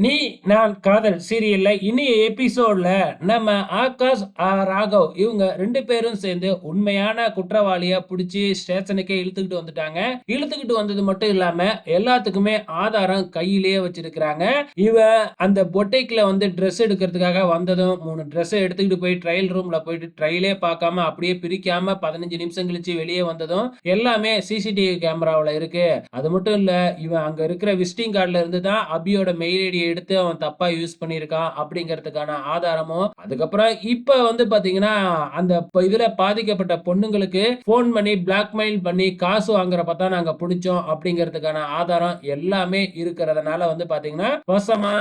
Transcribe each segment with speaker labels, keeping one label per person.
Speaker 1: நீ நான் காதல் சீரியல்ல இனி எபிசோட்ல நம்ம ஆகாஷ் ஆ, ராகவ் இவங்க ரெண்டு பேரும் சேர்ந்து உண்மையான குற்றவாளிய பிடிச்சி ஸ்டேஷனுக்கே இழுத்துக்கிட்டு வந்துட்டாங்க. இழுத்துக்கிட்டு வந்தது மட்டும் இல்லாம எல்லாத்துக்குமே ஆதாரம் கையிலேயே வச்சிருக்கிறாங்க. இவ அந்த பொட்டைக்குல வந்து ட்ரெஸ் எடுக்கிறதுக்காக வந்ததும் மூணு ட்ரெஸ் எடுத்துக்கிட்டு போய் ட்ரையல் ரூம்ல போயிட்டு ட்ரையலே பார்க்காம அப்படியே பிரிக்காம பதினஞ்சு நிமிஷம் கழிச்சு வெளியே வந்ததும் எல்லாமே சிசிடிவி கேமராவில் இருக்கு. அது மட்டும் இல்ல இவன் அங்க இருக்கிற விசிட்டிங் கார்டுல இருந்து தான் அபியோட மெயில் ஐடியை எடுத்து அவன் தப்பா யூஸ் பண்ணியிருக்கான் அப்படிங்கிறதுக்கான ஆதாரமும் அதுக்கப்புறம் இப்ப வந்து பாத்தீங்கன்னா அந்த இதுல பாதிக்கப்பட்ட பொண்ணுங்களுக்கு ஃபோன் பண்ணி பிளாக்மெயில் பண்ணி காசு வாங்குறப்ப தான் நாங்க பிடிச்சோம் அப்படிங்கிறதுக்கான ஆதாரம் எல்லாமே இருக்கிறதுனால வந்து பாத்தீங்கன்னா வசமா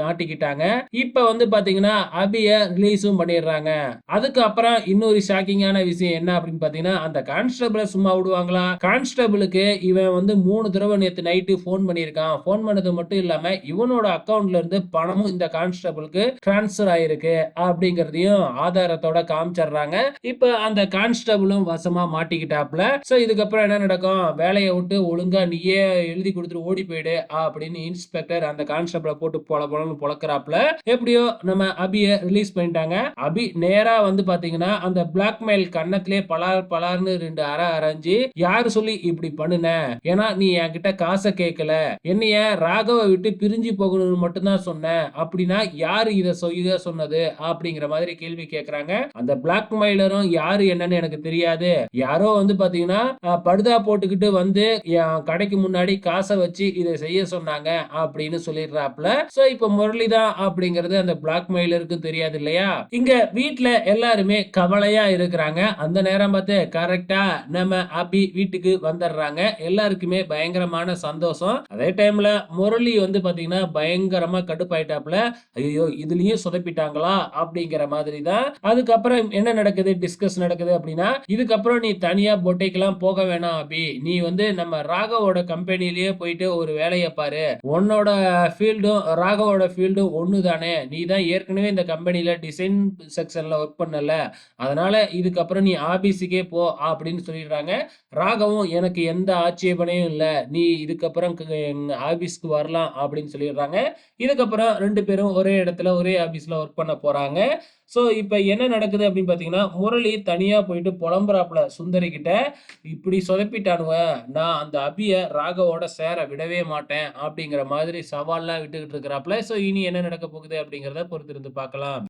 Speaker 1: மாட்டிக்கிட்டாங்க. இப்ப வந்து பாத்தீங்கன்னா அபிய ரிலீஸும் பண்ணிடுறாங்க. அதுக்கப்புறம் இன்னொரு ஷாக்கிங்கான விஷயம் என்ன அப்படின்னு பாத்தீங்கன்னா அந்த கான்ஸ்டபிள சும்மா விடுவாங்களா? கான்ஸ்டபிளுக்கு இவன் வந்து மூணு தடவை நேற்று நைட்டு ஃபோன் பண்ணியிருக்கான். ஃபோன் பண்ணது மட்டும் இல்லாம இவனோட அக்கௌண்ட்ல இருந்து பணமும் இந்த கான்ஸ்டபிளுக்கு டிரான்ஸ்ஃபர் ஆயிருக்கு அப்படிங்கறதையும் ஆதாரத்தோட காமிச்சிடுறாங்க. இப்ப அந்த கான்ஸ்டபிளும் வசமா மாட்டிக்கிட்டாப்ல சோ இதுக்கப்புறம் என்ன நடக்கும்? வேலையை விட்டு ஒழுங்கா நீயே எழுதி கொடுத்துட்டு ஓடி போயிடு அப்படின்னு இன்ஸ்பெக்டர் அந்த கான்ஸ்டபிளை போட்டு பொல பொலன்னு பொழக்கிறாப்ல எப்படியோ நம்ம அபிய ரிலீஸ் பண்ணிட்டாங்க. அபி நேரா வந்து பாத்தீங்கன்னா அந்த பிளாக்மெயில் கன்னத்திலே பலார் பலார்னு ரெண்டு அற அரைஞ்சு யாரு சொல்லி இப்படி பண்ணுன? ஏன்னா நீ என்கிட்ட காசை கேட்கல என்னைய ராகவை விட்டு பிரிஞ்சு போக போகணும்னு மட்டும்தான் சொன்னேன். அப்படின்னா யாரு இதை சொ- சொன்னது? அப்படிங்கிற மாதிரி கேள்வி கேட்கறாங்க அந்த பிளாக் மைலரும் யாரு என்னன்னு எனக்கு தெரியாது. யாரோ வந்து பாத்தீங்கன்னா படுதா போட்டுக்கிட்டு வந்து என் கடைக்கு முன்னாடி காசை வச்சு இதை செய்ய சொன்னாங்க அப்படின்னு சொல்லிடுறாப்ல சோ இப்ப முரளிதான் அப்படிங்கறது அந்த பிளாக் பிளாக்மெயிலருக்கு தெரியாது இல்லையா? இங்க வீட்ல எல்லாருமே கவலையா இருக்கிறாங்க. அந்த நேரம் பார்த்து கரெக்டா நம்ம அபி வீட்டுக்கு வந்துடுறாங்க. எல்லாருக்குமே பயங்கரமான சந்தோஷம். அதே டைம்ல முரளி வந்து பாத்தீங்கன்னா பயங்கரமா கடுப்பாயிட்டாப்புல ஐயோ இதுலயும் சொதப்பிட்டாங்களா? அப்படிங்கிற மாதிரி தான் அதுக்கப்புறம் என்ன நடக்குது? டிஸ்கஸ் நடக்குது அப்படின்னா இதுக்கப்புறம் நீ தனியா பொட்டைக்கெல்லாம் போக வேணாம் அபி. நீ வந்து நம்ம ராகவோட கம்பெனிலேயே போயிட்டு ஒரு வேலையை பாரு. உன்னோட ஃபீல்டும் ராகவோட ஃபீல்டும் ஒன்று தானே நீ தான் ஏற்கனவே இந்த கம்பெனியில் டிசைன் செக்ஷனில் ஒர்க் பண்ணல. அதனால இதுக்கப்புறம் நீ ஆபீஸுக்கே போ அப்படின்னு சொல்லிடுறாங்க. ராகவும் எனக்கு எந்த ஆட்சேபனையும் இல்லை. நீ இதுக்கப்புறம் ஆபீஸ்க்கு வரலாம் அப்படின்னு சொல்லிடுறாங்க. இதுக்கப்புறம் ரெண்டு பேரும் ஒரே இடத்துல ஒரே ஆஃபீஸில் ஒர்க் பண்ண போகிறாங்க ஸோ இப்போ என்ன நடக்குது அப்படின்னு பார்த்தீங்கன்னா முரளி தனியாக போயிட்டு புலம்புறாப்புல சுந்தரிக்கிட்ட இப்படி சொதப்பிட்டானுவ நான் அந்த அபியை ராகவோட சேர விடவே மாட்டேன். அப்படிங்கிற மாதிரி சவால்லாம் விட்டுக்கிட்டு இருக்கிறாப்புல. ஸோ இனி என்ன நடக்க போகுது அப்படிங்கிறத பொறுத்திருந்து பார்க்கலாம்.